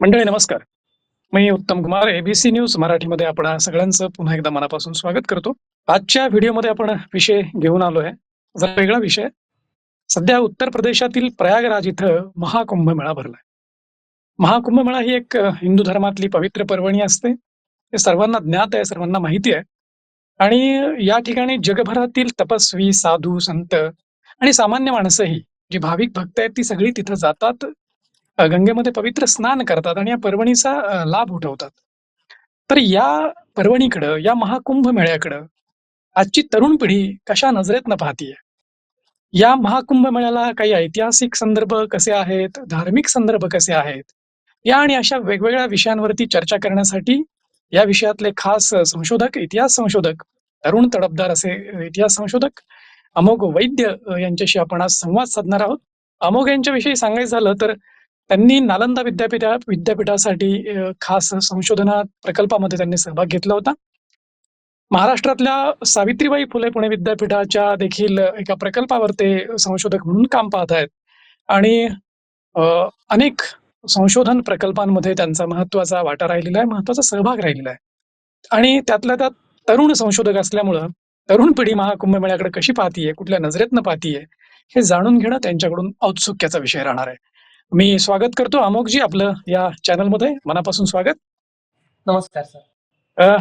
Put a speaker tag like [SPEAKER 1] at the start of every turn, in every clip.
[SPEAKER 1] मंडळी नमस्कार. मी उत्तम कुमार एबीसी न्यूज मराठीमध्ये आपण सगळ्यांचं पुन्हा एकदा मनापासून स्वागत करतो. आजच्या व्हिडिओमध्ये आपण विषय घेऊन आलो आहे. जरा वेगळा विषय. सध्या उत्तर प्रदेशातील प्रयागराज इथं महाकुंभ मेळा भरलाय. महाकुंभ मेळा ही एक हिंदू धर्मातली पवित्र पर्वणी असते. हे सर्वांना ज्ञात आहे सर्वांना माहिती आहे. आणि या ठिकाणी जगभरातील तपस्वी साधू संत आणि सामान्य माणसंही जी भाविक भक्त आहेत ती सगळी तिथं जातात. गंगेमध्ये पवित्र स्नान करतात आणि या पर्वणीचा लाभ उठवतात. तर या पर्वणीकडं या महाकुंभ मेळ्याकडं आजची तरुण पिढी कशा नजरेतनं पाहतीये? या महाकुंभ मेळ्याला काही ऐतिहासिक संदर्भ कसे आहेत? धार्मिक संदर्भ कसे आहेत? या आणि अशा वेगवेगळ्या विषयांवरती चर्चा करण्यासाठी या विषयातले खास संशोधक इतिहास संशोधक तरुण तडफदार असे इतिहास संशोधक अमोघ वैद्य यांच्याशी आपण आज संवाद साधणार आहोत. अमोघ यांच्याविषयी सांगायचं झालं तर त्यांनी नालंदा विद्यापीठा विद्यापीठासाठी खास संशोधना प्रकल्पामध्ये त्यांनी सहभाग घेतला होता. महाराष्ट्रातल्या सावित्रीबाई फुले पुणे विद्यापीठाच्या देखील एका प्रकल्पावर ते संशोधक म्हणून काम पाहत आहेत. आणि अ, अनेक संशोधन प्रकल्पांमध्ये त्यांचा महत्त्वाचा वाटा राहिलेला आहे महत्त्वाचा सहभाग राहिलेला आहे. आणि त्यातल्या त्यात तरुण संशोधक असल्यामुळं तरुण पिढी महाकुंभ मेळ्याकडे कशी पाहतीये कुठल्या नजरेतनं पाहतीये हे जाणून घेणं त्यांच्याकडून औत्सुक्याचा विषय राहणार आहे. मी स्वागत करतो अमोकजी आपलं या चॅनलमध्ये मनापासून स्वागत
[SPEAKER 2] नमस्कार सर.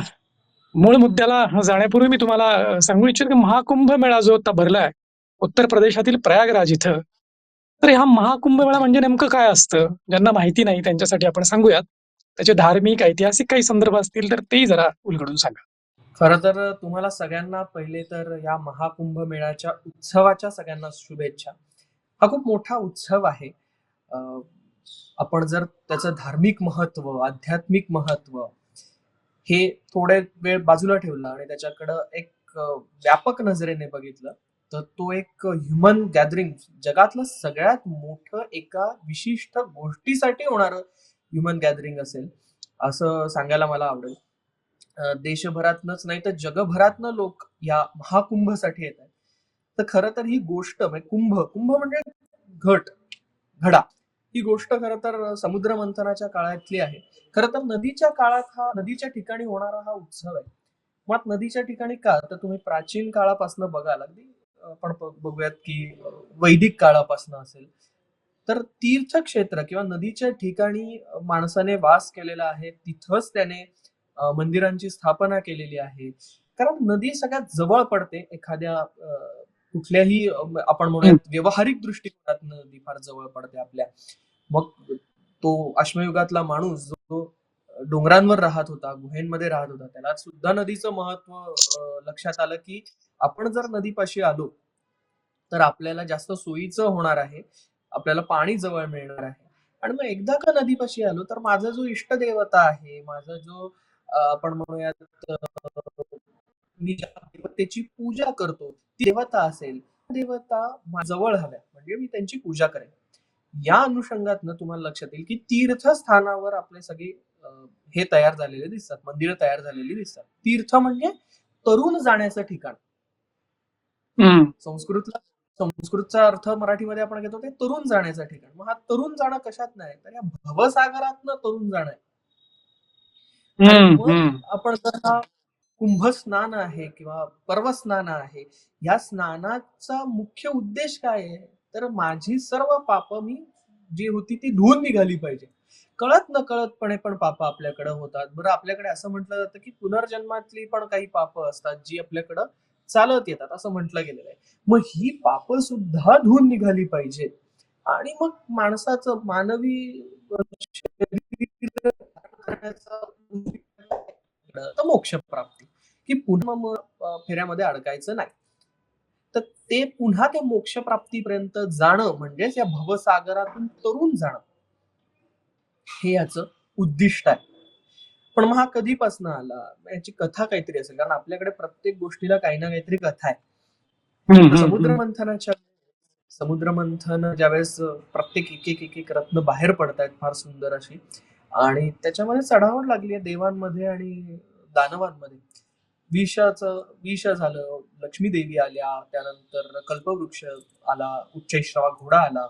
[SPEAKER 1] मूळ मुद्द्याला जाण्यापूर्वी मी तुम्हाला सांगू इच्छितो की महाकुंभ मेळा जो आता भरलाय उत्तर प्रदेशातील प्रयागराज इथं तर हा महाकुंभ मेळा म्हणजे नेमकं काय असतं ज्यांना माहिती नाही त्यांच्यासाठी आपण सांगूयात त्याचे धार्मिक ऐतिहासिक काही संदर्भ असतील तर तेही जरा उलगडून सांगा
[SPEAKER 2] खरं तर तुम्हाला सगळ्यांना पहिले तर या महाकुंभ मेळ्याच्या उत्सवाच्या सगळ्यांना शुभेच्छा. हा खूप मोठा उत्सव आहे. आपण जर त्याचं धार्मिक महत्त्व आध्यात्मिक महत्त्व हे थोडे वेळ बाजूला ठेवलं आणि त्याच्याकडं एक व्यापक नजरेने बघितलं, तर तो एक ह्युमन गॅदरिंग जगातलं सगळ्यात मोठं एका विशिष्ट गोष्टीसाठी होणारं ह्युमन गॅदरिंग असेल, असं सांगायला मला आवडेल. देशभरातनच नाही तर जगभरातनं लोक या महाकुंभसाठी येत आहेत तर खरं तर ही गोष्ट म्हणजे कुंभ, कुंभ म्हणजे घट, घडा. ही गोष्ट खरं तर समुद्र मंथनाच्या काळातली आहे. खरं तर नदीच्या काळात हा नदीच्या ठिकाणी होणारा हा उत्सव आहे. मात नदीच्या ठिकाणी का? तर तुम्ही प्राचीन काळापासून बघाल अगदी आपण बघूयात की वैदिक काळापासून असेल, तर तीर्थक्षेत्र किंवा नदीच्या ठिकाणी माणसाने वास केलेला आहे. तिथंच त्याने मंदिरांची स्थापना केलेली आहे. कारण नदी सगळ्यात जवळ पडते एखाद्या कुठल्याही आपण. म्हणूयात व्यावहारिक दृष्टिकोनातनं नदी फार जवळ पडते आपल्या. मग तो अश्मयुगातला माणूस जो डोंगरांवर राहत होता, गुहेमध्ये राहत होता, त्याला सुद्धा नदीचं महत्त्व अ, लक्षात आलं की आपण जर नदीपाशी आलो, तर आपल्याला जास्त सोयीचं होणार आहे. आपल्याला पाणी जवळ मिळणार आहे. आणि मग एकदा का नदीपाशी आलो, तर माझा जो इष्टदेवता आहे, माझा जो आपण म्हणूयात मी ज्या देवतेची पूजा करतो, ती देवता असेल, देवता जवळ हव्या. म्हणजे मी त्यांची पूजा करेन. या अनुषंगातनं तुम्हाला लक्षात येईल की तीर्थस्थानावर आपले सगळे हे तयार झालेले दिसतात, मंदिरं तयार झालेली दिसतात. तीर्थ म्हणजे तरुण जाण्याचं ठिकाण. संस्कृतला संस्कृतचा अर्थ मराठीमध्ये आपण घेतो ते तरुण जाण्याचं ठिकाण. मग हा तरुण जाणं कशात नाही, तर या भवसागरातनं तरुण जाणं आहे. आपण जर हा कुंभ स्नान आहे किंवा पर्व स्नान आहे, या स्नानाचा मुख्य उद्देश काय आहे? तर माझी सर्व पाप मी जी होती ती धुवून निघाली पाहिजे. कळत नकळतपणे पण पाप आपल्याकडे होतात. बरं आपल्याकडे असं म्हटलं जातं की पुनर्जन्मातली पण काही पाप असतात, जी आपल्याकडं चालत येतात, असं म्हटलं गेलेलं आहे. मग ही पाप सुद्धा धुवून निघाली पाहिजेत. आणि मग माणसाचं मानवी करण्याचा तर मोक्षप्राप्ती, की पुन्हा फेऱ्यामध्ये अडकायचं नाही. तर ते पुन्हा ते मोक्षप्राप्तीपर्यंत जाणं म्हणजेच या भवसागरातून तरुण जाणं. हे याचं उद्दिष्ट आहे. पण मग हा कधीपासून आला? याची कथा काहीतरी असेल. कारण आपल्याकडे प्रत्येक गोष्टीला काही ना काहीतरी कथा आहे. समुद्र. मंथनाच्या समुद्र मंथन ज्यावेळेस प्रत्येक एक, एक, एक, एक रत्न बाहेर पडतायत फार सुंदर अशी आणि त्याच्यामध्ये चढावड लागली आहे देवांमध्ये आणि दानवांमध्ये. विषाचं विष झालं, लक्ष्मी देवी आल्या, त्यानंतर कल्पवृक्ष आला, उच्चैःश्रवा घोडा आला.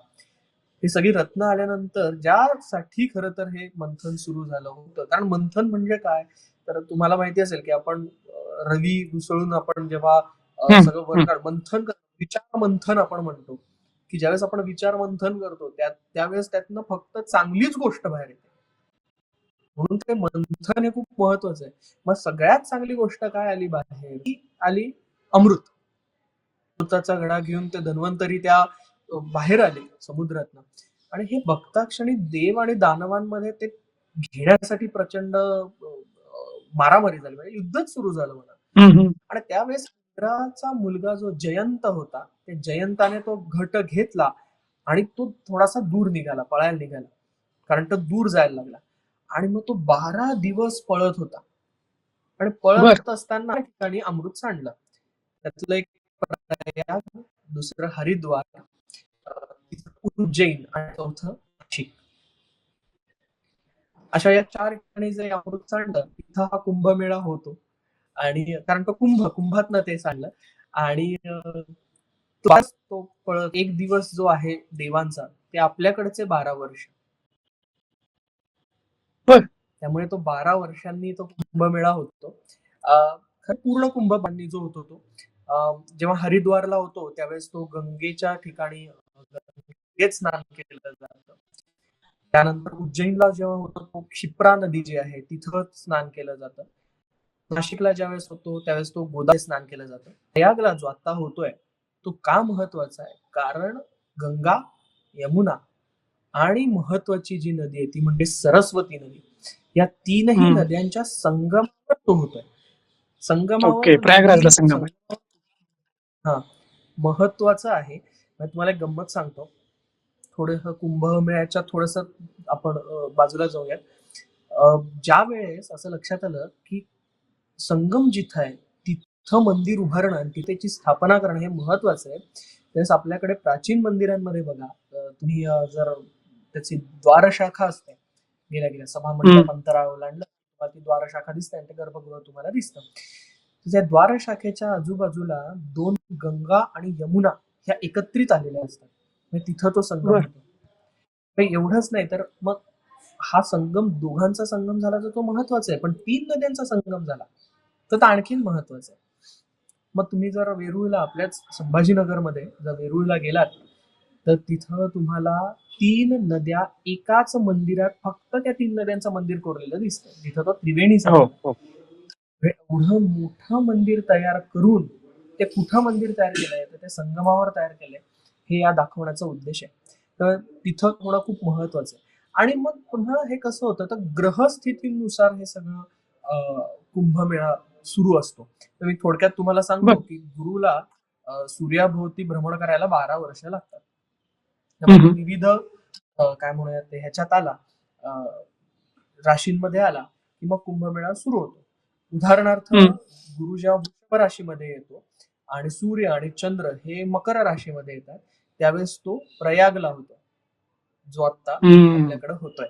[SPEAKER 2] ही सगळी रत्न आल्यानंतर ज्यासाठी खरं तर हे मंथन सुरू झालं होतं. कारण मंथन म्हणजे काय? तर तुम्हाला माहिती असेल की आपण रवी घुसळून आपण जेव्हा सगळं वर काढ- मंथन विचार मंथन आपण म्हणतो. की ज्यावेळेस आपण विचार मंथन करतो त्या त्यावेळेस त्यातनं फक्त चांगलीच गोष्ट बाहेर येते. म्हणून ते मंथन हे खूप महत्वाचं आहे. मग सगळ्यात चांगली गोष्ट काय आली बाहेर? ती आली अमृत. अमृताचा घडा घेऊन ते धन्वंतरी त्या बाहेर आले समुद्रातनं. आणि हे बघता क्षणी देव आणि दानवांमध्ये ते घेण्यासाठी प्रचंड मारामारी झाली. म्हणजे युद्धच सुरू झालं म्हणा. आणि त्यावेळेस इंद्राचा मुलगा जो जयंत होता ते जयंताने तो घट घेतला आणि तो थोडासा दूर निघाला पळायला निघाला. कारण तो दूर जायला लागला. आणि मग तो बारा दिवस पळत होता. आणि पळत असताना ठिकाणी अमृत सांडलं. त्यातलं एक प्रयाग दुसरं हरिद्वार उज्जैन आणि चौथं नाशिक. अशा या चार ठिकाणी जर अमृत सांडलं तिथं हा कुंभमेळा होतो. आणि कारण तो कुंभ कुंभातनं ते सांडलं. आणि तो पळत एक दिवस जो आहे देवांचा ते आपल्याकडचे बारा वर्ष. त्यामुळे तो बारा वर्षांनी तो कुंभमेळा होतो. खरं पूर्ण कुंभपाणी जो होतो तो जेव्हा हरिद्वारला होतो त्यावेळेस तो गंगेच्या ठिकाणी गंगेत स्नान केलं जातं. त्यानंतर उज्जैनला जेव्हा होतो तो क्षिप्रा नदी जी आहे तिथं स्नान केलं जातं. नाशिकला ज्यावेळेस होतो त्यावेळेस तो गोदा स्नान केलं जातं. प्रयागला जो आता होतोय तो का महत्त्वाचा आहे? कारण गंगा यमुना आणि महत्वाची जी नदी आहे ती म्हणजे सरस्वती नदी. या तीनही. नद्यांच्या संगमावर तो होतोय. संगमावर
[SPEAKER 1] प्रयागराजला संगम.
[SPEAKER 2] हा महत्वाचं आहे. मी तुम्हाला एक गंमत सांगतो. थोडस कुंभमेळ्याच्या थोडस आपण बाजूला जाऊयात. ज्या वेळेस असं लक्षात आलं की संगम जिथं आहे तिथं मंदिर उभारणं आणि तिथे त्याची स्थापना करणं हे महत्वाचं आहे. त्यावेळेस आपल्याकडे प्राचीन मंदिरांमध्ये बघा तुम्ही जर त्याची द्वारशाखा असते. गेल्या गेल्या सभा मंडप अंतराळ ओलांडलं ती द्वारशाखा दिसते आणि ते गर्भगृह तुम्हाला दिसतं. त्या द्वारशाखेच्या आजूबाजूला दोन गंगा आणि यमुना ह्या एकत्रित आलेल्या असतात. म्हणजे तिथं तो संगम. होतो. एवढंच नाही तर मग हा संगम दोघांचा संगम झाला तर तो महत्त्वाचा आहे. पण तीन नद्यांचा संगम झाला तर तो आणखीन महत्वाचं आहे. मग तुम्ही जर वेरूळला आपल्याच संभाजीनगरमध्ये जर वेरूळला गेलात तर तिथं तुम्हाला तीन नद्या एकाच मंदिरात फक्त त्या तीन नद्यांचं मंदिर कोरलेलं दिसतं जिथं तो त्रिवेणी
[SPEAKER 1] हो हो.
[SPEAKER 2] एवढं मोठं मंदिर तयार करून ते कुठं मंदिर तयार केलंय? तर ते संगमावर तयार केलंय. हे या दाखवण्याचा उद्देश आहे. तर तिथं होणं खूप महत्वाचं आहे. आणि मग पुन्हा हे कसं होतं? तर ग्रहस्थितीनुसार हे सगळं कुंभमेळा सुरू असतो. तर मी थोडक्यात तुम्हाला सांगतो. की गुरुला सूर्याभोवती भ्रमण करायला बारा वर्ष लागतात. त्यामुळे. विविध काय म्हणूयात ते ह्याच्यात आला राशींमध्ये आला की मग कुंभमेळा सुरू होतो उदाहरणार्थ. गुरु जेव्हा वृषभ राशीमध्ये येतो आणि सूर्य आणि चंद्र हे मकर राशीमध्ये येतात त्यावेळेस तो प्रयागला होतो जो आता. आपल्याकडे होतोय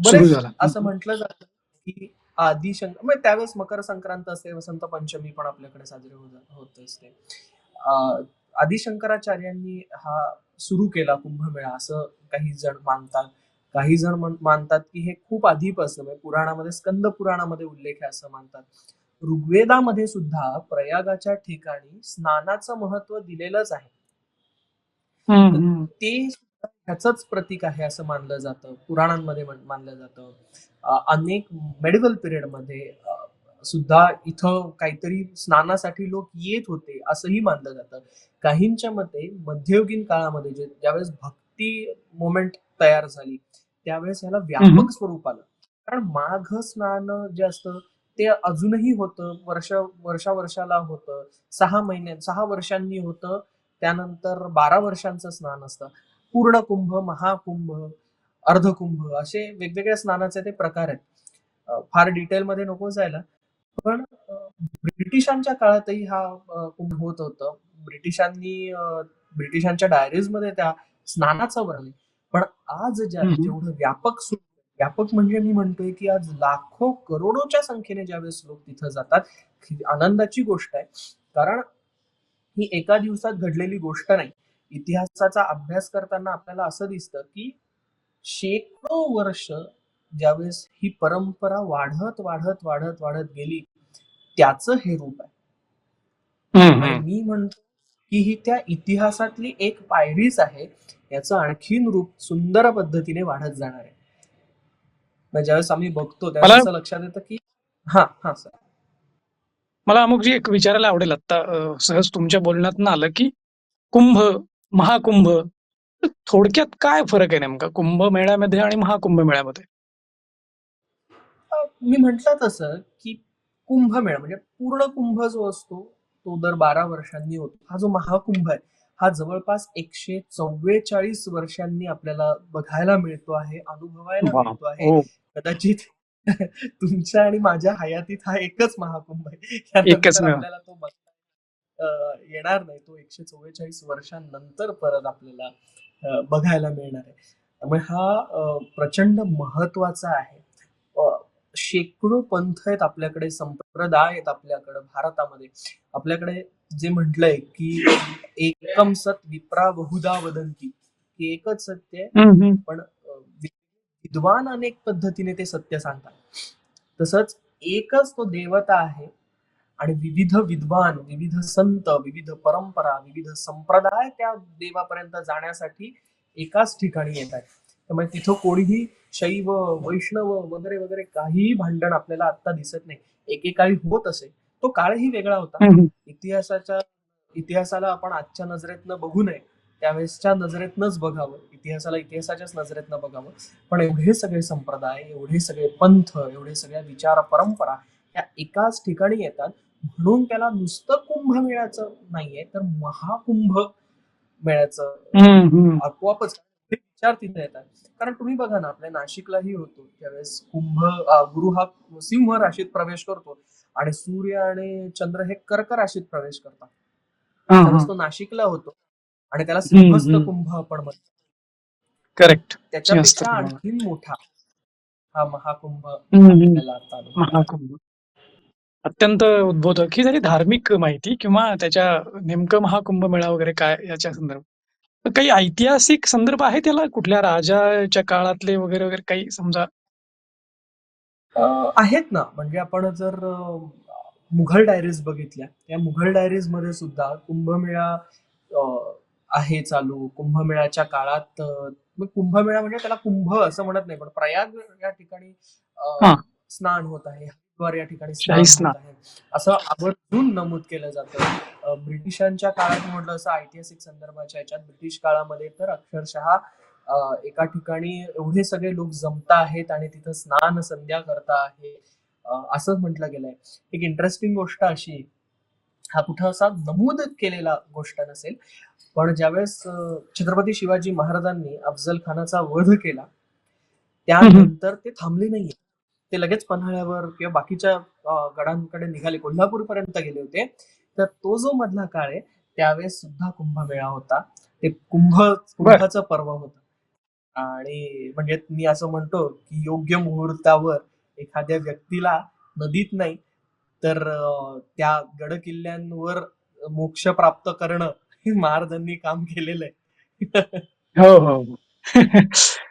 [SPEAKER 2] बरेच असं म्हटलं जातं की आधी शंक म्हणजे त्यावेळेस मकर संक्रांत असते वसंत पंचमी पण आपल्याकडे साजरी होत असते अं, आदी शंकराचार्यांनी हा सुरू केला कुंभमेळा असं काही जण मानतात. काही जण मानतात की हे खूप आधीपासून म्हणजे पुराणामध्ये स्कंद पुराणामध्ये उल्लेख आहे असं मानतात. ऋग्वेदामध्ये सुद्धा प्रयागाच्या ठिकाणी स्नानाचं महत्त्व दिलेलंच आहे. ते ह्याचंच प्रतीक आहे असं मानलं जातं. पुराणांमध्ये मानलं जातं. अनेक मेडिकल पिरियडमध्ये अ, सुद्धा इथं काहीतरी स्नानासाठी लोक येत होते असंही मानलं जातं. काहींच्या मते मध्ययुगीन काळामध्ये जे ज्यावेळेस भक्ती मोमेंट तयार झाली त्यावेळेस याला. व्यापक स्वरूप आलं. कारण माघ स्नान जे असतं ते अजूनही होतं वर्ष वर्षा वर्षाला होतं. सहा महिन्यात सहा वर्षांनी होतं त्यानंतर बारा वर्षांचं स्नान असतं. पूर्ण कुंभ महाकुंभ अर्धकुंभ असे वेगवेगळ्या स्नानाचे ते प्रकार आहेत. फार डिटेलमध्ये नको जायला. पण अं, ब्रिटिशांच्या काळातही हा अं, कुंभ होत होतं ब्रिटिशांनी अं, ब्रिटिशांच्या डायरीजमध्ये त्या स्नानाचं वर्णन आहे. पण आज ज्या. जेवढं व्यापक व्यापक म्हणजे मी म्हणतोय की आज लाखो करोडोच्या संख्येने ज्यावेळेस लोक तिथं जातात ही आनंदाची गोष्ट आहे कारण ही एका दिवसात घडलेली गोष्ट नाही इतिहासाचा अभ्यास करताना आपल्याला असं दिसतं की शेकडो वर्ष ज्यावेळेस ही परंपरा वाढत वाढत वाढत वाढत गेली त्याचं हे रूप आहे. मी म्हणतो की ही त्या इतिहासातली एक पायरीच आहे याचं आणखीन रूप सुंदर पद्धतीने वाढत जाणार आहे. मग ज्यावेळेस आम्ही बघतो त्यावेळेस लक्षात येतं की हा हा सर.
[SPEAKER 1] मला अमुकजी एक विचारायला आवडेल आता सहज तुमच्या बोलण्यातून आलं की कुंभ महाकुंभ थोडक्यात काय फरक आहे नेमका? कुंभमेळ्यामध्ये आणि महाकुंभ मेळ्यामध्ये
[SPEAKER 2] मी म्हटलं तसं की कुंभमेळा म्हणजे पूर्ण कुंभ जो असतो तो दर बारा वर्षांनी होतो. हा जो महाकुंभ आहे हा जवळपास एकशे चव्वेचाळीस वर्षांनी आपल्याला बघायला मिळतो आहे अनुभवायला. मिळतो आहे.
[SPEAKER 1] हो.
[SPEAKER 2] कदाचित तुमच्या आणि माझ्या हयातीत हा एकच महाकुंभ आहे. आपल्याला तो बघता येणार नाही. तो एकशे चव्वेचाळीस वर्षांनंतर परत आपल्याला बघायला मिळणार आहे. त्यामुळे हा प्रचंड महत्त्वाचा आहे. शेकडो पंथ आहेत आपल्याकडे संप्रदाय आहेत आपल्याकडे भारतामध्ये. आपल्याकडे जे म्हटलंय की एकम सत विप्रा बहुधा वदंती की एकच सत्य आहे. पण विद्वान अनेक पद्धतीने ते सत्य सांगतात. तसंच एकच तो देवता आहे आणि विविध विद्वान विविध संत विविध परंपरा विविध संप्रदाय त्या देवापर्यंत जाण्यासाठी एकाच ठिकाणी येत आहेत. त्यामुळे तिथं कोणीही शैव वैष्णव वगैरे वगैरे काहीही भांडण आपल्याला आता दिसत नाही. एकेकाळी होत असे तो काळही वेगळा होता. इतिहासाच्या इतिहासाला आपण आजच्या नजरेतनं बघू नये. त्यावेळेसच्या नजरेतनंच बघावं. इतिहासाला इतिहासाच्याच नजरेतनं बघावं. पण एवढे सगळे संप्रदाय एवढे सगळे पंथ एवढे सगळ्या विचार परंपरा या एकाच ठिकाणी येतात. म्हणून त्याला नुसतं कुंभमेळ्याचं नाहीये तर महाकुंभ मेळ्याचं. आपोआपच. विचार तिथे येतात. कारण तुम्ही बघा ना आपल्या नाशिकलाही होतो. त्यावेळेस कुंभ गुरु हा सिंह राशीत प्रवेश करतो आणि सूर्य आणि चंद्र हे कर्क राशीत प्रवेश करतात.
[SPEAKER 1] हा,
[SPEAKER 2] त्यावेळेस. तो नाशिकला होतो आणि त्याला सिंहस्थ. कुंभ आपण म्हणतो.
[SPEAKER 1] करेक्ट
[SPEAKER 2] त्याच्यापेक्षा
[SPEAKER 1] कुंभ.
[SPEAKER 2] आणखीन मोठा हा महाकुंभ.
[SPEAKER 1] महाकुंभ. अत्यंत उद्बोधक. ही झाली धार्मिक माहिती किंवा त्याच्या नेमकं महाकुंभ मेळा वगैरे काय याच्या संदर्भात? काही ऐतिहासिक संदर्भ आहे त्याला कुठल्या राजाच्या काळातले वगैरे वगैरे काही समजा?
[SPEAKER 2] अं, आहेत ना. म्हणजे आपण जर अं, मुघल डायरीज बघितल्या त्या मुघल डायरीजमध्ये सुद्धा कुंभमेळा अं, आहे चालू. कुंभमेळ्याच्या काळात अं, मग कुंभमेळा म्हणजे त्याला कुंभ असं म्हणत नाही पण प्रयाग या ठिकाणी अं,
[SPEAKER 1] हा.
[SPEAKER 2] स्नान होत आहे. हरिद्वार या ठिकाणी असं आवर्जून नमूद केलं जातं. ब्रिटिशांच्या काळात म्हटलं असं ऐतिहासिक संदर्भाच्या याच्यात ब्रिटिश काळामध्ये तर अक्षरशः एका ठिकाणी एवढे सगळे लोक जमता आहेत आणि तिथं स्नान संध्या करता आहे असं म्हटलं गेलंय. एक इंटरेस्टिंग गोष्ट अशी हा कुठं असा नमूद केलेला गोष्ट नसेल पण ज्यावेळेस छत्रपती शिवाजी महाराजांनी अफजल खानाचा वध केला त्यानंतर ते थांबले नाहीये. ते लगेच पन्हाळ्यावर किंवा बाकीच्या गडांकडे निघाले कोल्हापूर पर्यंत गेले होते. तर तो जो मधला काळ आहे त्यावेळेस सुद्धा कुंभमेळा होता. ते कुंभ कुंभाचं पर्व होता. आणि म्हणजे मी असं म्हणतो की योग्य मुहूर्तावर एखाद्या व्यक्तीला नदीत नाही तर त्या गड किल्ल्यांवर मोक्ष प्राप्त करणं हे महाराजांनी काम केलेलं आहे.
[SPEAKER 1] हो हो. हो.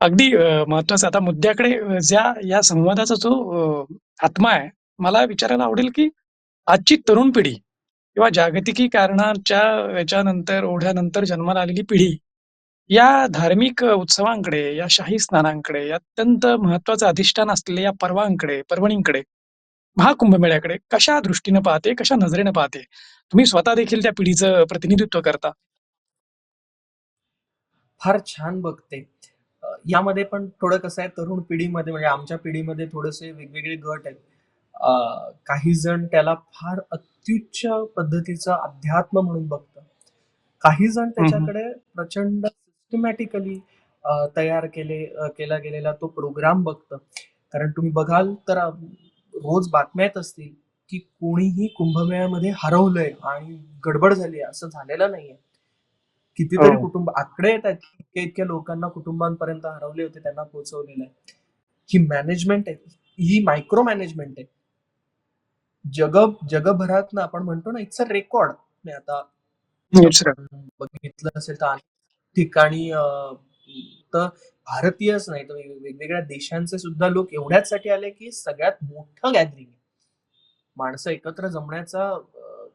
[SPEAKER 1] अगदी महत्वाचं आता मुद्द्याकडे ज्या या संवादाचा जो आत्मा आहे मला विचारायला आवडेल की आजची तरुण पिढी किंवा जागतिकी कारणाच्या याच्यानंतर ओढ्यानंतर जन्माला आलेली पिढी या धार्मिक उत्सवांकडे या शाही स्नानांकडे या अत्यंत महत्वाचं अधिष्ठान असलेल्या या पर्वांकडे पर्वणींकडे महाकुंभमेळ्याकडे कशा दृष्टीनं पाहते कशा नजरेनं पाहते? तुम्ही स्वतः देखील त्या पिढीचं प्रतिनिधित्व करता.
[SPEAKER 2] फार छान बघते. यामध्ये पण थोडं कसं आहे तरुण पिढीमध्ये म्हणजे आमच्या पिढीमध्ये थोडेसे वेगवेगळे गट आहेत. काही जण त्याला फार अत्युच्च पद्धतीचं अध्यात्म म्हणून बघतात. काही जण त्याच्याकडे प्रचंड सिस्टमॅटिकली तयार केले केला गेलेला तो प्रोग्राम बघतं कारण तुम्ही बघाल तर रोज बातम्या येत असतील की कोणीही कुंभमेळ्यामध्ये हरवलंय आणि गडबड झाली असं झालेलं नाहीये. कितीतरी
[SPEAKER 1] हो.
[SPEAKER 2] कुटुंब आकडे येत आहेत इतक्या इतक्या लोकांना कुटुंबांपर्यंत हरवले होते त्यांना पोहोचवलेलं आहे ही मॅनेजमेंट आहे ही मायक्रो मॅनेजमेंट आहे जग जगभरात ना आपण म्हणतो ना इट्स अ रेकॉर्ड आता
[SPEAKER 1] It's right.
[SPEAKER 2] आपण बघितलं असेल तर ठिकाणी तर भारतीयच नाही तर वेग- वेगवेगळ्या देशांचे सुद्धा लोक एवढ्याचसाठी आले की सगळ्यात मोठं गॅदरिंग माणसं एकत्र जमण्याचा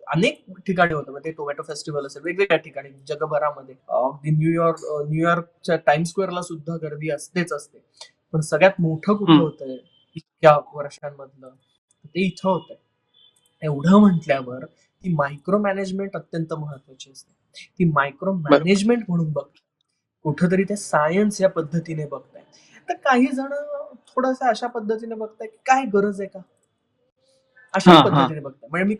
[SPEAKER 2] अनेक ठिकाणी होतं. म्हणजे टोमॅटो फेस्टिवल असेल वेगवेगळ्या ठिकाणी जगभरामध्ये. अगदी न्यूयॉर्क न्यूयॉर्कच्या टाइम स्क्वेअरला सुद्धा गर्दी असतेच असते. पण सगळ्यात मोठं कुठं. होतंय? इतक्या वर्षांमधलं ते इथं होतंय. एवढं म्हटल्यावर ती मायक्रो मॅनेजमेंट अत्यंत महत्वाची असते. ती मायक्रो मॅनेजमेंट म्हणून बघ कुठंतरी ते सायन्स या पद्धतीने बघताय. तर काही जण थोडस अशा पद्धतीने बघताय की काय गरज आहे का? अशा. पद्धतीने बघताय. म्हणजे मी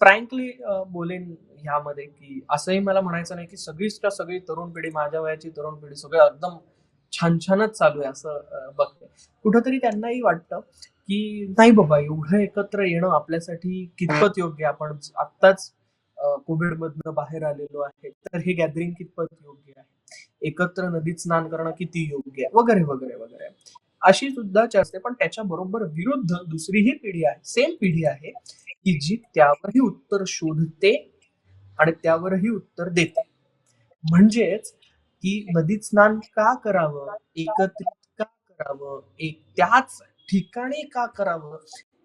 [SPEAKER 2] फ्रँकली बोलेन ह्यामध्ये की असंही मला म्हणायचं नाही की सगळीच का सगळी तरुण पिढी माझ्या वयाची तरुण पिढी सगळं एकदम छान छानच चालू आहे असं बघते. कुठंतरी त्यांनाही वाटतं की नाही बाबा एवढं एकत्र येणं आपल्यासाठी कितपत योग्य आपण आत्ताच कोविड मधनं बाहेर आलेलो आहे तर हे गॅदरिंग कितपत योग्य आहे? एकत्र नदीत स्नान करणं किती योग्य आहे? वगैरे वगैरे वगैरे. अशी सुद्धा चर्चा असते. पण त्याच्या बरोबर विरुद्ध दुसरीही पिढी आहे. सेम पिढी आहे की जी त्यावरही उत्तर शोधते आणि त्यावरही उत्तर देते. म्हणजेच की नदीत स्नान का करावं? एकत्रित का करावं? एक त्याच ठिकाणी का करावं?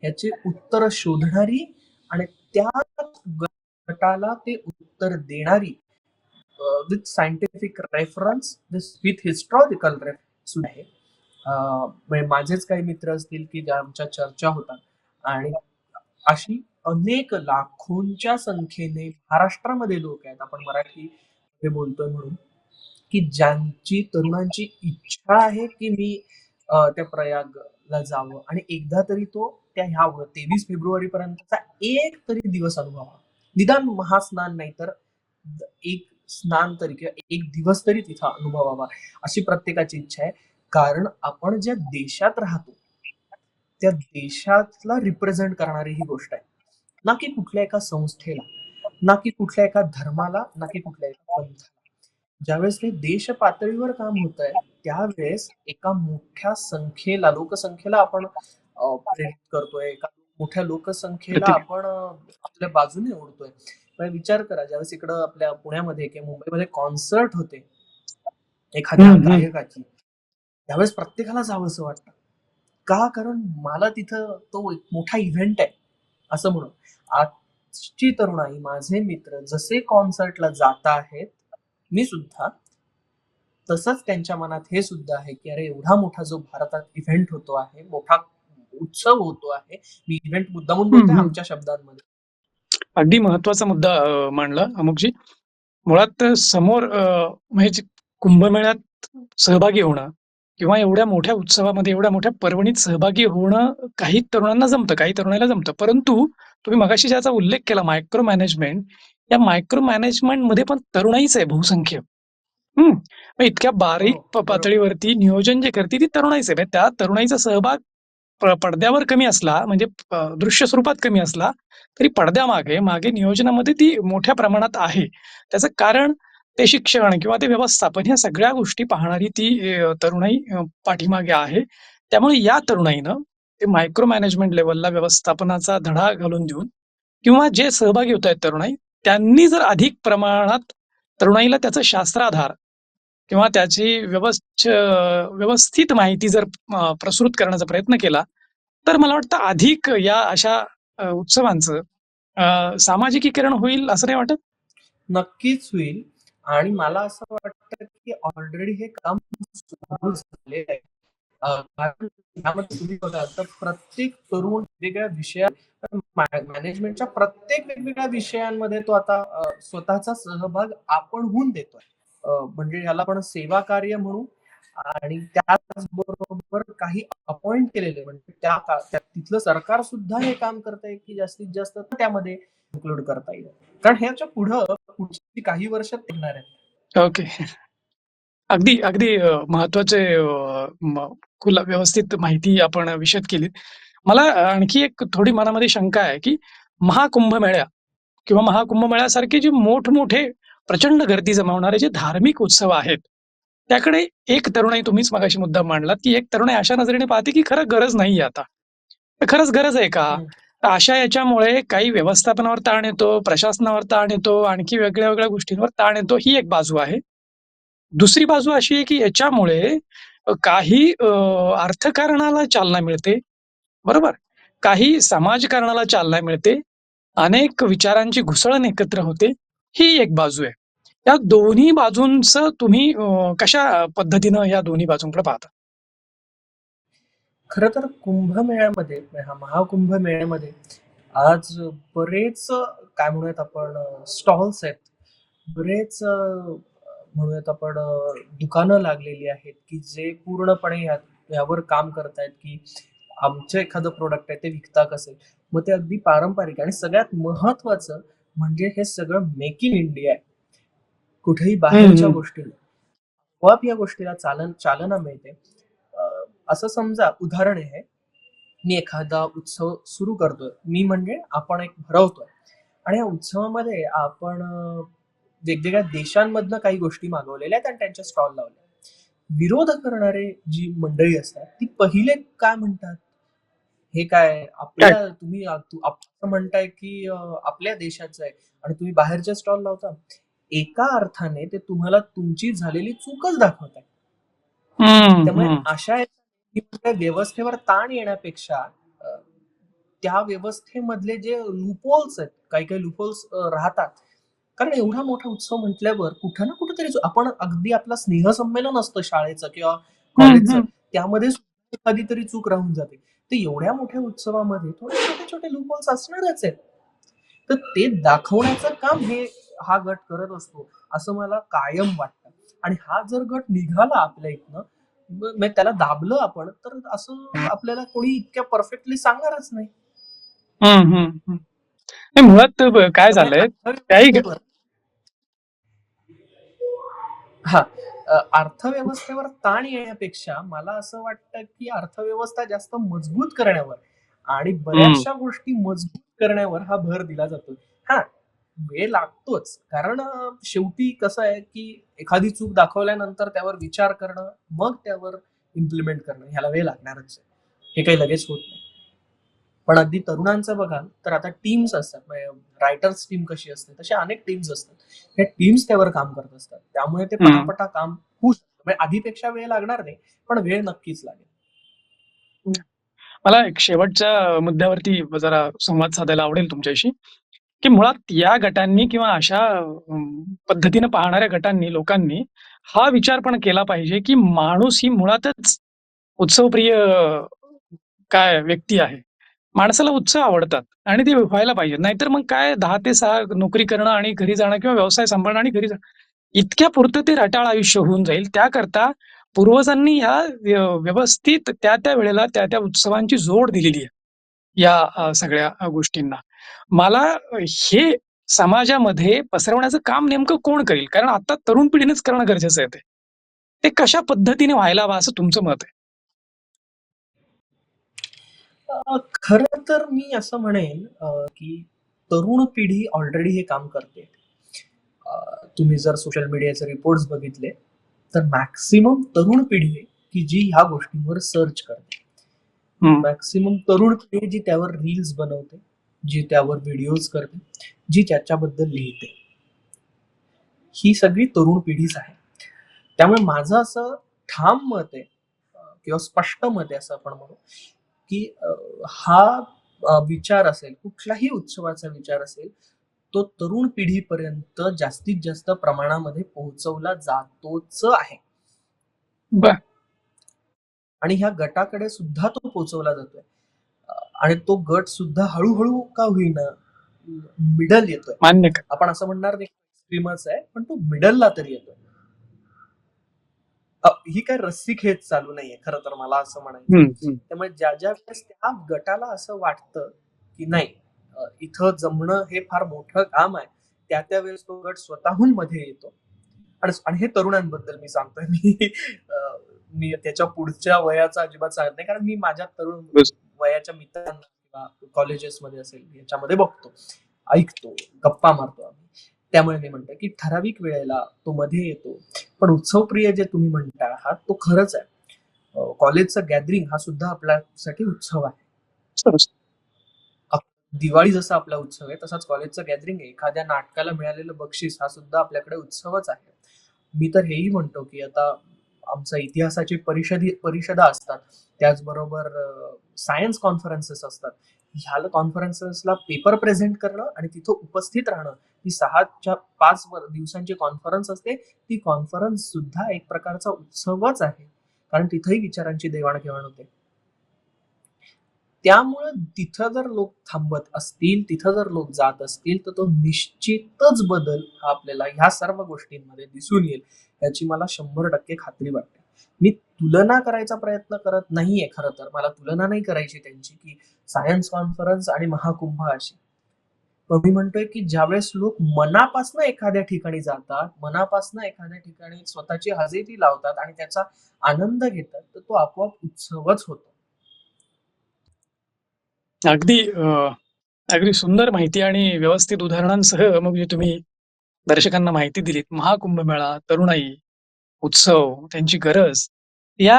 [SPEAKER 2] याचे उत्तर शोधणारी आणि त्याच गटाला ते उत्तर देणारी with scientific reference with historical reference आहे. म्हणजे माझेच काही मित्र असतील की ज्या आमच्या चर्चा होतात. आणि अशी अनेक लाखोंच्या संख्येने महाराष्ट्रामध्ये लोक आहेत. आपण मराठी हे बोलतोय म्हणून. की ज्यांची तरुणांची इच्छा आहे की मी त्या प्रयागला जावं. आणि एकदा तरी तो त्या ह्या तेवीस फेब्रुवारी पर्यंतचा एक तरी दिवस अनुभवा निदान महास्नान नाही तर एक स्नान तरी किंवा एक दिवस तरी तिथं अनुभवावा अशी प्रत्येकाची इच्छा आहे. कारण आपण ज्या देशात राहतो त्या देशातला रिप्रेझेंट करणारी ही गोष्ट आहे. ना की कुठल्या एका संस्थेला ना की कुठल्या एका धर्माला ना की कुठल्या एका पंथाला. ज्यावेळेस हे देश पातळीवर काम होत आहे त्यावेळेस एका मोठ्या संख्येला लोकसंख्येला आपण प्रेरित करतोय. एका मोठ्या लोकसंख्येला आपण आपल्या बाजूने ओढतोय. विचार करा ज्यावेळेस इकडं आपल्या पुण्यामध्ये किंवा मुंबईमध्ये कॉन्सर्ट होते एखाद्या. गायकाची त्यावेळेस प्रत्येकाला जावंसं वाटतं. का? कारण मला तिथं तो एक मोठा इव्हेंट आहे असं म्हणून. आजची तरुणाई माझे मित्र जसे कॉन्सर्टला जात आहेत मी सुद्धा तसंच त्यांच्या मनात हे सुद्धा आहे की अरे एवढा मोठा जो भारतात इव्हेंट होतो आहे मोठा उत्सव होतो आहे मी इव्हेंट मुद्दामून बोलतोय. आमच्या शब्दांमध्ये.
[SPEAKER 1] अगदी महत्त्वाचा मुद्दा मांडला अमुकजी. मुळात समोर म्हणजे कुंभमेळ्यात सहभागी होणं किंवा एवढ्या मोठ्या उत्सवामध्ये एवढ्या मोठ्या पर्वणीत सहभागी होणं काही तरुणांना जमतं काही तरुणाला जमतं. परंतु तुम्ही मगाशी ज्याचा उल्लेख केला मायक्रो मॅनेजमेंट या मायक्रो मॅनेजमेंटमध्ये पण तरुणाईच आहे बहुसंख्य. हम्म. मग इतक्या बारीक
[SPEAKER 2] हो.
[SPEAKER 1] पातळीवरती नियोजन जे करते ती तरुणाईच आहे. म्हणजे त्या तरुणाईचा सहभाग पडद्यावर कमी असला म्हणजे दृश्य स्वरूपात कमी असला तरी पडद्यामागे मागे नियोजनामध्ये ती मोठ्या प्रमाणात आहे. त्याचं कारण ते शिक्षण किंवा ते व्यवस्थापन ह्या सगळ्या गोष्टी पाहणारी ती तरुणाई पाठीमागे आहे. त्यामुळे या तरुणाईनं ते मायक्रो मॅनेजमेंट लेवलला व्यवस्थापनाचा धडा घालून देऊन किंवा जे सहभागी होत आहेत तरुणाई त्यांनी जर अधिक प्रमाणात तरुणाईला त्याचा शास्त्राधार किंवा त्याची व्यवस्थ व्यवस्थित माहिती जर प्रसृत करण्याचा प्रयत्न केला तर मला वाटतं अधिक या अशा उत्सवांचं सामाजिकीकरण होईल असं नाही वाटत?
[SPEAKER 2] नक्कीच होईल. आणि मला असं वाटतं की ऑलरेडी हे काम सुरू झालेलं आहे. यामध्ये तुम्ही बघा तर प्रत्येक तरुण वेगवेगळ्या विषयात मॅनेजमेंटच्या प्रत्येक वेगवेगळ्या विषयांमध्ये तो आता स्वतःचा सहभाग आपण होऊन देतोय. म्हणजे याला आपण सेवा कार्य म्हणू आणि त्याचबरोबर काही अपॉइंट केलेले म्हणजे त्या त्या- तिथलं सरकार सुद्धा हे काम करत आहे की जास्तीत जास्त त्यामध्ये इन्क्लूड करता येईल. कारण ह्याच्या पुढं पुढची काही वर्ष टिकणार आहेत.
[SPEAKER 1] ओके अगदी अगदी महत्त्वाचे खुला व्यवस्थित माहिती आपण विशद केली. मला आणखी एक थोडी मनामध्ये शंका आहे की महाकुंभमेळ्या किंवा महाकुंभमेळ्यासारखे जे मोठमोठे प्रचंड गर्दी जमावणारे जे धार्मिक उत्सव आहेत त्याकडे एक तरुणाई तुम्हीच मगाशी मुद्दा मांडला ती एक तरुणाई अशा नजरेने पाहते की खरं गरज नाहीये आता. खरंच गरज आहे का. तर अशा याच्यामुळे काही व्यवस्थापनावर ताण येतो, प्रशासनावर ताण येतो, आणखी वेगळ्या-वेगळ्या गोष्टींवर ताण येतो, ही एक बाजू आहे. दुसरी बाजू अशी आहे, की याच्यामुळे काही अर्थकारणाला चालना मिळते, बरोबर? काही समाजकारणाला चालना मिळते, अनेक विचारांची घुसळण एकत्र होते, ही एक बाजू आहे. या दोन्ही बाजूंचं तुम्ही कशा पद्धतीनं या दोन्ही बाजूंकडे पाहता?
[SPEAKER 2] खरं तर कुंभमेळ्यामध्ये हा महाकुंभ मेळ्यामध्ये आज बरेच काय म्हणूयात आपण स्टॉल्स आहेत. बरेच अ, म्हणूयात आपण अ, दुकानं लागलेली आहेत, की जे पूर्णपणे ह्या ह्यावर काम करतायत, की आमचं एखादं प्रॉडक्ट आहे ते विकता कसे? मग ते अगदी पारंपरिक आणि सगळ्यात महत्त्वाचं म्हणजे हे सगळं मेक इन इंडिया आहे. कुठेही
[SPEAKER 1] हं,
[SPEAKER 2] बाहेरच्या
[SPEAKER 1] हं.
[SPEAKER 2] गोष्टी आपोआप या गोष्टीला चालन चालना मिळते. असं समजा उदाहरण आहे, मी एखादा उत्सव सुरू करतोय. मी म्हणजे आपण एक भरवतोय आणि या उत्सवामध्ये आपण वेगवेगळ्या देशांमधनं काही गोष्टी मागवलेल्या आहेत आणि त्यांचे स्टॉल लावले. विरोध करणारे जी मंडळी असतात, ती पहिले काय म्हणतात? हे काय? आपल्या तुम्ही असं म्हणताय, की आपल्या देशाचं आहे आणि तुम्ही बाहेरचे स्टॉल लावता. एका अर्थाने ते तुम्हाला तुमची झालेली चूकच दाखवताय.
[SPEAKER 1] हं,
[SPEAKER 2] त्यामुळे. अशा ह्याच्यामध्ये व्यवस्थेवर ताण येण्यापेक्षा अ, त्या व्यवस्थेमधले जे लूपहोल्स आहेत, काही-काही लूपहोल्स अ, राहतात. कारण एवढा मोठा उत्सव म्हटल्यावर कुठे ना कुठेतरी आपण अगदी आपलं स्नेहसंमेलन असतं शाळेचं किंवा कॉलेजचं. त्यामध्ये सुद्धा एखादी तरी चूक राहून जाते. तर एवढ्या मोठ्या उत्सवामध्ये थोडे छोटे-छोटे लूपहोल्स असणारच आहेत. तर ते दाखवण्याचं काम हे हा गट करत असतो, असं मला कायम वाटतं. आणि हा जर गट निघाला आपल्या इथनं, त्याला दाबलं आपण, तर असं आपल्याला कोणी इतक्या परफेक्टली सांगणारच नाही.
[SPEAKER 1] मुळात काय झालंय, काही
[SPEAKER 2] हां. अर्थव्यवस्थेवर ताण येण्यापेक्षा मला असं वाटतं, की अर्थव्यवस्था जास्त मजबूत करण्यावर आणि. बऱ्याचशा गोष्टी मजबूत करण्यावर हा भर दिला जातो. हां, वेळ लागतोच. कारण शेवटी कसं आहे, की एखादी चूक दाखवल्यानंतर त्यावर विचार करणं, मग त्यावर इम्प्लिमेंट करणं ह्याला वेळ लागणारच आहे. हे काही लगेच होत नाही. पण अगदी तरुणांचं बघाल, तर आता टीम्स असतात. रायटर्स टीम कशी असते, तशा अनेक टीम्स असतात. ह्या टीम्स त्यावर काम करत असतात. त्यामुळे ते. पटापटा काम होऊ शकतं. म्हणजे आधीपेक्षा वेळ लागणार नाही, पण वेळ नक्कीच लागेल.
[SPEAKER 1] मला एक शेवटच्या मुद्द्यावरती जरा संवाद साधायला आवडेल तुमच्याशी, की मुळात या गटांनी किंवा अशा पद्धतीने पद्धतीनं पाहणाऱ्या गटांनी, लोकांनी हा विचार पण केला पाहिजे, की माणूस ही मुळातच उत्सवप्रिय काय व्यक्ती आहे. माणसाला उत्सव आवडतात आणि ते व्हायला पाहिजे नाहीतर मग काय दहा ते सहा नोकरी करणं आणि घरी जाणं किंवा व्यवसाय सांभाळणं आणि घरी जाणं. इतक्यापुरतं ते रटाळ आयुष्य होऊन जाईल. त्याकरता पूर्वजांनी ह्या व्यवस्थित त्या-त्या वेळेला त्या-त्या उत्सवांची जोड दिलेली आहे. या सगळ्या गोष्टींना. मला हे समाजामध्ये पसरवण्याचं काम नेमकं कोण करेल? कारण आता तरुण पिढीनेच करणं गरजेचं आहे ते. ते कशा पद्धतीने व्हायला हवं असं तुमचं मत आहे?
[SPEAKER 2] खरं तर मी असं म्हणेन की तरुण पिढी ऑलरेडी हे काम करते. तुम्ही जर सोशल मीडियाचे रिपोर्ट्स बघितले, तर मॅक्सिमम तरुण पिढी आहे, की जी ह्या गोष्टींवर सर्च करते. मॅक्सिमम तरुण पिढी जी त्यावर रील्स बनवते, जी त्यावर व्हिडिओज करते, जी त्याच्याबद्दल लिहिते. ही सगळी तरुण पिढीच आहे. त्यामुळे माझं असं ठाम मत आहे किंवा स्पष्ट मत आहे असं आपण म्हणू, की हा विचार असेल, कुठलाही उत्सवाचा विचार असेल, तो तरुण पिढीपर्यंत जास्तीत जास्त प्रमाणामध्ये पोहोचवला जातोच आहे. आणि ह्या गटाकडे सुद्धा तो पोहोचवला जातोय. आणि तो गट सुद्धा हळू-हळू का होईना मिडल येतोय.
[SPEAKER 1] मान्य.
[SPEAKER 2] आपण असं म्हणणार नाही एक्स्ट्रीमच आहे, पण तो मिडलला तरी येतोय. ही काही रस्सीखेच चालू नाहीये खरं तर मला असं म्हणायचं. त्यामुळे ज्या-ज्या वेळेस त्या गटाला असं वाटतं, की नाही इथं जमणं हे फार मोठं काम आहे. त्या-त्या वेळेस तो गट स्वतःहून मध्ये येतो. आणि हे तरुणांबद्दल मी सांगतोय. मी मी त्याच्या पुढच्या वयाचा अजिबात सांगत नाही. कारण मी माझ्या तरुण. वयाच्या मित्रांना किंवा कॉलेजेसमध्ये असेल याच्यामध्ये बघतो, ऐकतो, गप्पा मारतो आम्ही. त्यामुळे मी म्हणतोय, की ठराविक वेळेला तो मध्ये येतो. पण उत्सवप्रिय जे तुम्ही म्हणता आहात, तो खरंच आहे. कॉलेजचं गॅदरिंग हा सुद्धा आपल्यासाठी उत्सव आहे. दिवाळी जसा आपला उत्सव आहे तसाच कॉलेजचं गॅदरिंग आहे एखाद्या नाटकाला मिळालेलं बक्षीस हा सुद्धा आपल्याकडे उत्सवच आहे मी तर हेही म्हणतो की आता आमचा इतिहासाची परिषदी परिषदा असतात. त्याचबरोबर सायन्स कॉन्फरन्सेस असतात. ह्याला कॉन्फरन्सेसला पेपर प्रेझेंट करणं आणि तिथं उपस्थित राहणं. ही सहाच्या पाच दिवसांची कॉन्फरन्स असते. ती कॉन्फरन्स सुद्धा एक प्रकारचा उत्सवच आहे. कारण तिथंही विचारांची देवाणघेवाण होते. त्यामुळं तिथं जर लोक थांबत असतील तिथं जर लोक जात असतील तर तो निश्चितच बदल हा आपल्याला ह्या सर्व गोष्टींमध्ये दिसून येईल याची मला शंभर टक्के खात्री वाटते. मी तुलना करायचा प्रयत्न करत नाहीये खरं तर. मला तुलना नाही करायची त्यांची की सायन्स कॉन्फरन्स आणि महाकुंभ अशी. पण मी म्हणतोय की ज्यावेळेस लोक मनापासनं एखाद्या ठिकाणी जातात मनापासनं एखाद्या ठिकाणी स्वतःची हजेरी लावतात आणि त्याचा आनंद घेतात तर तो आपोआप उत्सवच होतो.
[SPEAKER 1] अगदी अगदी सुंदर माहिती आणि व्यवस्थित उदाहरणांसह मग जे तुम्ही दर्शकांना माहिती दिलीत महाकुंभमेळा तरुणाई उत्सव त्यांची गरज या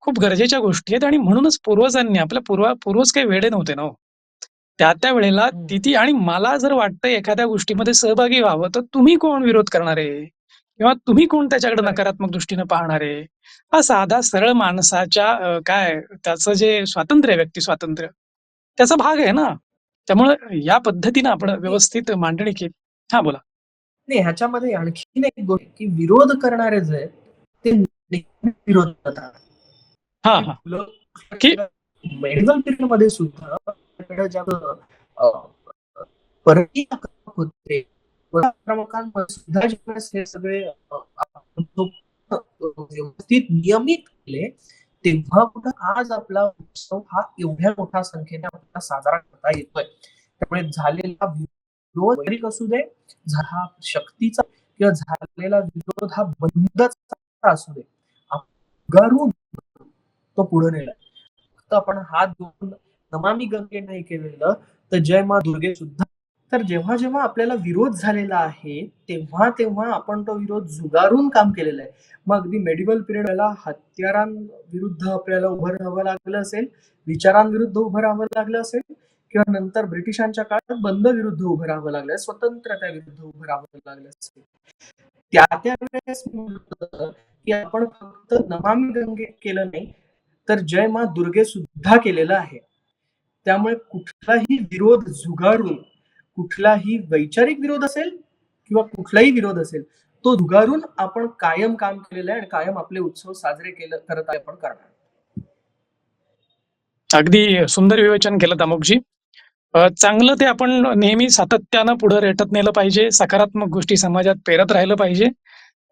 [SPEAKER 1] खूप गरजेच्या गोष्टी आहेत आणि म्हणूनच पूर्वजांनी आपल्या पूर्वा पूर्वज काही वेडे नव्हते ना हो. त्या त्या वेळेला
[SPEAKER 2] हम्म.
[SPEAKER 1] ती ती आणि मला जर वाटतंय एखाद्या गोष्टीमध्ये सहभागी व्हावं तर तुम्ही कोण विरोध करणारे किंवा तुम्ही कोण त्याच्याकडे. नकारात्मक दृष्टीने पाहणारे हा साधा सरळ माणसाच्या काय त्याचं जे स्वातंत्र्य आहे, व्यक्ती स्वातंत्र्य त्याचा भाग आहे ना. त्यामुळे या पद्धतीनं आपण व्यवस्थित मांडणी केली. हा बोला.
[SPEAKER 2] नाही ह्याच्यामध्ये आणखीन एक गोष्ट की विरोध करणारे जे आहेत, ते विरोध करतात.
[SPEAKER 1] हा हा. की-
[SPEAKER 2] मेडिकल पिरियडमध्ये सुद्धा ज्या परकीय होते सुद्धा ज्यावेळेस हे सगळे व्यवस्थित नियमित केले तेव्हा कुठं आज आपला उत्सव हा एवढ्या मोठ्या संख्येने आपल्याला साजरा करता येतोय. त्यामुळे झालेला विरोध असू दे हा शक्तीचा किंवा झालेला विरोध हा बंदच असू दे. घरून तो पुढे नेला. फक्त आपण हात धुवून नमामी गंगे नाही केलेलं तर जय मा दुर्गे सुद्धा तर जेव्हा जेव्हा आपल्याला विरोध झालेला आहे तेव्हा तेव्हा आपण तो विरोध झुगारून काम केलेलं आहे. मग अगदी मेडिकल पिरियडला हत्यारांविरुद्ध आपल्याला उभं राहावं लागलं असेल विचारांविरुद्ध उभं राहावं लागलं असेल किंवा नंतर ब्रिटिशांच्या काळात बंद विरुद्ध उभं राहावं लागलं स्वतंत्रता विरुद्ध उभं राहावं लागलं असेल. त्या त्या वेळेस की आपण फक्त नमामी गंगे केलं नाही तर जय मा दुर्गे सुद्धा केलेलं आहे. त्यामुळे कुठलाही विरोध झुगारून कुठलाही वैचारिक विरोध असेल किंवा कुठलाही विरोध असेल तो झुगारून आपण कायम काम केलेलं आहे आणि कायम आपले उत्सव साजरे केलं करत आहे आपण करणार.
[SPEAKER 1] अगदी सुंदर विवेचन केलं दामोगजी चांगलं ते आपण नेहमी सातत्यानं पुढे रेटत नेलं पाहिजे सकारात्मक गोष्टी समाजात पेरत राहिलं पाहिजे.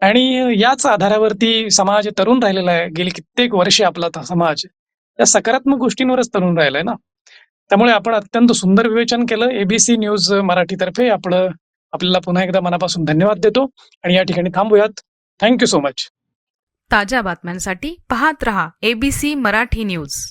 [SPEAKER 1] आणि याच आधारावरती समाज तरुण राहिलेला आहे. गेली कित्येक वर्षे आपला समाज या सकारात्मक गोष्टींवरच तरुण राहिलाय ना. त्यामुळे आपण अत्यंत सुंदर विवेचन केलं. एबीसी न्यूज मराठीतर्फे आपलं आपल्याला पुन्हा एकदा मनापासून धन्यवाद देतो आणि या ठिकाणी थांबूयात. थँक्यू सो मच
[SPEAKER 3] ताज्या बातम्यांसाठी पाहत रहा एबीसी मराठी न्यूज